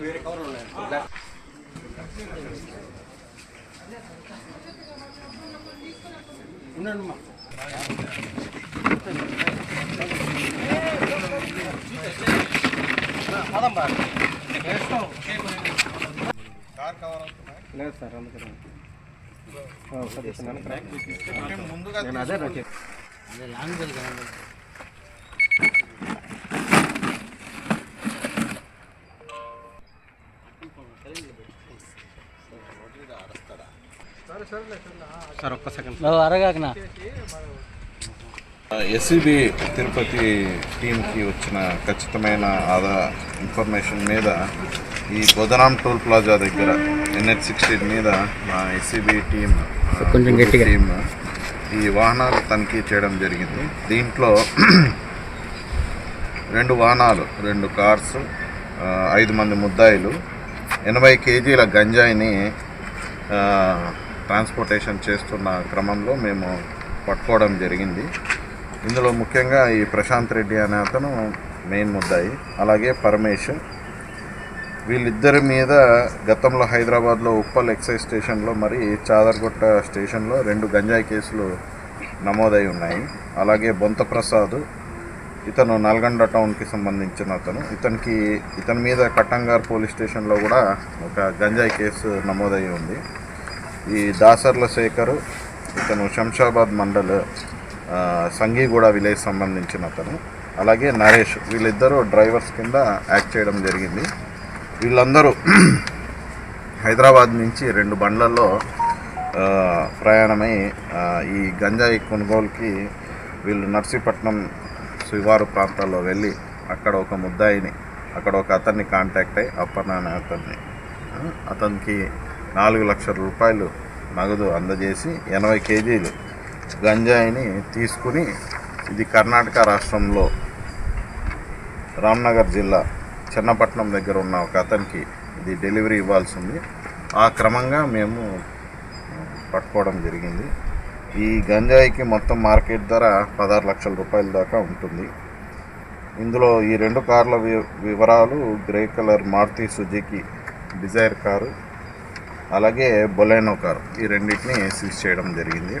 వేరే కవర్ ఉన్నాయి ఉండండి పదం బాగా లేదు సార్ అందుకని ముందుగా నేను అదే నాకు సార్ ఒక్క సెకండ్ అరగాకనా ఎస్సీబీ తిరుపతి టీంకి వచ్చిన ఖచ్చితమైన ఆదా ఇన్ఫర్మేషన్ మీద ఈ గోదనాం టోల్ ప్లాజా దగ్గర ఎన్హెచ్ సిక్స్టీన్ మీద మా ఎస్సీబీ టీం కొంచెం గట్టిగా. టీం ఈ వాహనాలు తనిఖీ చేయడం జరిగింది దీంట్లో రెండు వాహనాలు రెండు కార్స్ ఐదు మంది ముద్దాయిలు ఎనభై కేజీల గంజాయిని ట్రాన్స్పోర్టేషన్ చేస్తున్న క్రమంలో మేము పట్టుకోవడం జరిగింది ఇందులో ముఖ్యంగా ఈ ప్రశాంత్ రెడ్డి అనే అతను మెయిన్ ముద్దాయి అలాగే పరమేష్ వీళ్ళిద్దరి మీద గతంలో హైదరాబాద్లో ఉప్పల్ ఎక్సైజ్ స్టేషన్లో మరి చాదర్గుట్ట స్టేషన్లో రెండు గంజాయి కేసులు నమోదై ఉన్నాయి. అలాగే బొంత ప్రసాద్ ఇతను నల్గొండ టౌన్కి సంబంధించిన అతను. ఇతనికి ఇతని మీద కట్టంగార్ పోలీస్ స్టేషన్లో కూడా ఒక గంజాయి కేసు నమోదై ఉంది. ఈ దాసర్ల శేఖరు ఇతను శంషాబాద్ మండల్ సంఘీగూడ విలేజ్ సంబంధించిన అతను. అలాగే నరేష్ వీళ్ళిద్దరూ డ్రైవర్స్ కింద యాక్ట్ చేయడం జరిగింది. వీళ్ళందరూ హైదరాబాద్ నుంచి రెండు బండ్లలో ప్రయాణమై ఈ గంజాయి కొనుగోలుకి వీళ్ళు నర్సీపట్నం శివారు ప్రాంతాల్లో వెళ్ళి అక్కడ ఒక ముద్దాయిని అక్కడ ఒక అతన్ని కాంటాక్ట్ అయ్యి అప్పన్న అతన్ని అతనికి నాలుగు లక్షల రూపాయలు నగదు అందజేసి ఎనభై కేజీలు గంజాయిని తీసుకుని ఇది కర్ణాటక రాష్ట్రంలో రామ్నగర్ జిల్లా చెన్నపట్నం దగ్గర ఉన్న ఒక అతనికి ఇది డెలివరీ ఇవ్వాల్సి ఉంది ఆ క్రమంగా మేము పట్టుకోవడం జరిగింది. ఈ గంజాయికి మొత్తం మార్కెట్ ధర పదహారు లక్షల రూపాయల దాకా ఉంటుంది. ఇందులో ఈ రెండు కార్ల వి- వివరాలు grey colour Maruti Suzuki Dzire car అలాగే బొలెనో కారు ఈ రెండింటిని సీజ్ చేయడం జరిగింది.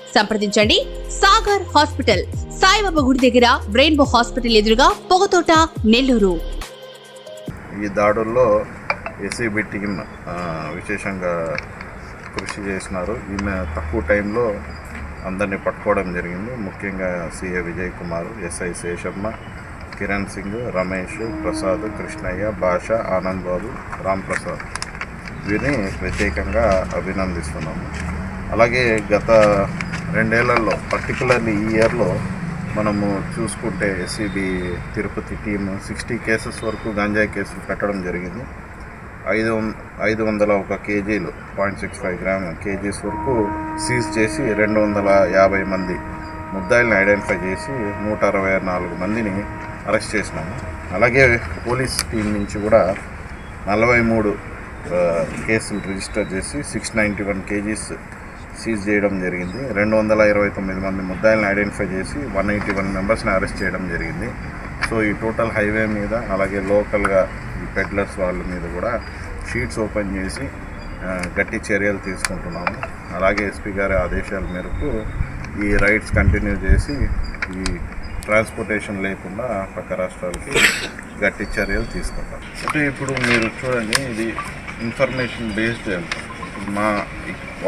సంప్రదించండి. సాగర్ హాస్పిటల్ సాయిబాబా గుడి దగ్గర రెయిన్బో హాస్పిటల్ ఎదురుగా పొగతోట నెల్లూరు. ఈ దాడుల్లో ఎస్సీబీ టీం విశేషంగా కృషి చేసినారు. ఈమె తక్కువ టైంలో అందరినీ పట్టుకోవడం జరిగింది. ముఖ్యంగా సిఏ విజయ్ కుమార్ ఎస్ఐ శేషమ్మ కిరణ్ సింగ్ రమేష్ ప్రసాద్ కృష్ణయ్య భాష ఆనంద్ బాబు రామ్ ప్రసాద్. వీరిని ప్రత్యేకంగా అభినందిస్తున్నాము. అలాగే గత రెండేళ్ళలో పర్టికులర్లీ ఈ ఇయర్లో మనము చూసుకుంటే SCB Tirupati team sixty cases వరకు గంజాయి కేసులు పెట్టడం జరిగింది. ఐదు వం- ఐదు వందల ఒక కేజీలు point six five gram KGs వరకు సీజ్ చేసి రెండు వందల యాభై మంది ముద్దాయిల్ని ఐడెంటిఫై చేసి నూట అరవై నాలుగు మందిని అరెస్ట్ చేసినాము. అలాగే పోలీస్ టీం నుంచి కూడా నలభై మూడు కేసులు రిజిస్టర్ చేసి six ninety one kgs seize చేయడం జరిగింది. రెండు వందల ఇరవై తొమ్మిది మంది ముద్దాయిలను ఐడెంటిఫై చేసి వన్ ఎయిటీ వన్ మెంబర్స్ని అరెస్ట్ చేయడం జరిగింది. సో ఈ టోటల్ హైవే మీద అలాగే లోకల్గా ఈ పెడ్లర్స్ వాళ్ళ మీద కూడా షీట్స్ ఓపెన్ చేసి గట్టి చర్యలు తీసుకుంటున్నాము. అలాగే ఎస్పీ గారి ఆదేశాల మేరకు ఈ రైడ్స్ కంటిన్యూ చేసి ఈ ట్రాన్స్పోర్టేషన్ లేకుండా పక్క రాష్ట్రాలకి గట్టి చర్యలు తీసుకుంటాం. అంటే ఇప్పుడు మీరు చూడండి ఇది ఇన్ఫర్మేషన్ బేస్డ్ వెళ్తాం మా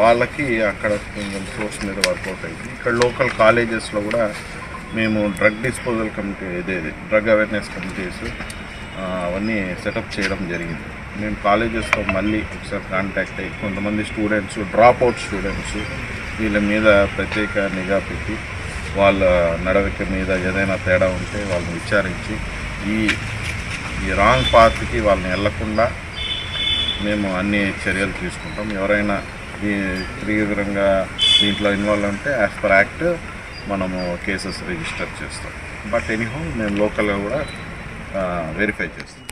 వాళ్ళకి అక్కడ కొంచెం సోర్స్ మీద వర్కౌట్ అయింది. ఇక్కడ లోకల్ కాలేజెస్లో కూడా మేము డ్రగ్ డిస్పోజల్ కమిటీ ఇదేది డ్రగ్ అవేర్నెస్ కమిటీస్ అవన్నీ సెటప్ చేయడం జరిగింది. మేము కాలేజెస్తో మళ్ళీ ఒకసారి కాంటాక్ట్ అయ్యి కొంతమంది స్టూడెంట్స్ డ్రాప్ అవుట్ స్టూడెంట్స్ వీళ్ళ మీద ప్రత్యేక నిఘా పెట్టి వాళ్ళ నడవడిక మీద ఏదైనా తేడా ఉంటే వాళ్ళని విచారించి ఈ ఈ రాంగ్ పాత్కి వాళ్ళని వెళ్ళకుండా మేము అన్ని చర్యలు తీసుకుంటాం. ఎవరైనా ఈ తీవ్రంగా దీంట్లో ఇన్వాల్వ్ అంటే యాజ్ పర్ యాక్ట్ మనము కేసెస్ రిజిస్టర్ చేస్తాం. బట్ ఎనీహౌ మేము లోకల్గా కూడా వెరిఫై చేస్తాం.